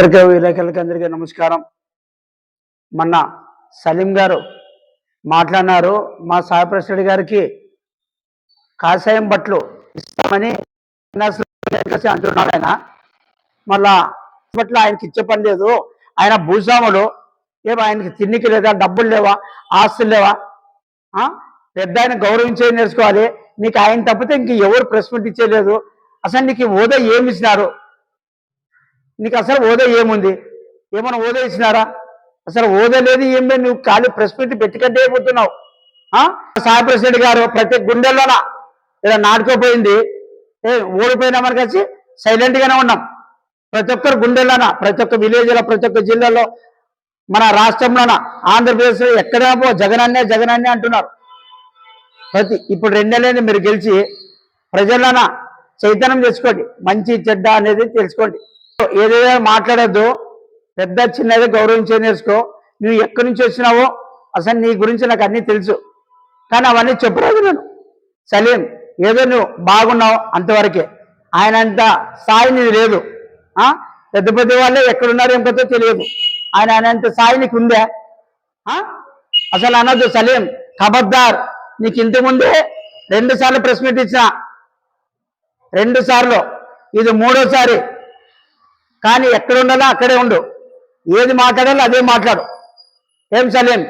పత్రికా విలేకరులకు అందరికీ నమస్కారం. మొన్న సలీం గారు మాట్లాడినారు. మా సాయి గారికి కాషాయం బట్లు ఇస్తామని అంటున్నాడు ఆయన. మళ్ళా బట్లు ఆయనకి ఇచ్చే పని లేదు. ఆయన భూస్వాములు. ఏమో ఆయనకి తిన్నికి లేదా డబ్బులు లేవా ఆస్తులు లేవా? ఆ? పెద్ద ఆయన గౌరవించే నేర్చుకోవాలి. నీకు ఆయన తప్పితే ఇంక ఎవరు ప్రెస్ మీట్ ఇచ్చేయలేదు అసలు నీకు హోదా ఏమి ఇచ్చినారు? నీకు అసలు హోదా ఏముంది? ఏమైనా హోదా ఇచ్చినారా? అసలు హోదా లేదు ఏం లేదు నువ్వు ఖాళీ ప్రెస్ మీట్ పెట్టుకంటే అయిపోతున్నావు. ఆ? సాయి ప్రెసిడెంట్ గారు ప్రతి గుండెల్లోన? ఇలా నాటుకోపోయింది. ఏ ఓడిపోయినామని కలిసి సైలెంట్ గానే ఉన్నాం. ప్రతి ఒక్కరు గుండెల్లోన? ప్రతి ఒక్క విలేజ్లో ప్రతి ఒక్క జిల్లాలో మన రాష్ట్రంలోన? ఆంధ్రప్రదేశ్ ఎక్కడ పో జగనన్నే జగనన్నే అంటున్నారు. ప్రతి ఇప్పుడు రెండేళ్ళని మీరు గెలిచి ప్రజల్లోన? చైతన్యం తెచ్చుకోండి మంచి చెడ్డ అనేది తెలుసుకోండి. ఏదైనా మాట్లాడద్దు. పెద్ద చిన్నది గౌరవించే నేర్చుకో. నువ్వు ఎక్కడి నుంచి వచ్చినావో అసలు నీ గురించి నాకు అన్నీ తెలుసు. కానీ అవన్నీ చెప్పలేదు నేను. సలీం ఏదో నువ్వు బాగున్నావు అంతవరకే. ఆయన అంత సాయి నీది లేదు. ఆ? పెద్ద పెద్ద వాళ్ళే ఎక్కడున్నారో ఏం తెలియదు. ఆయన ఆయన అంత సాయి నీకు ఉందే? ఆ? అసలు అనొద్దు సలీం. ఖబర్దార్ నీకు ఇంతకుముందే ముందే రెండు సార్లు ప్రెస్ మీట్ ఇచ్చిన. రెండు సార్లు. ఇది మూడోసారి. కానీ ఎక్కడ ఉండాలో అక్కడే ఉండు. ఏది మాట్లాడాలో అదే మాట్లాడు. ఏం సలేం?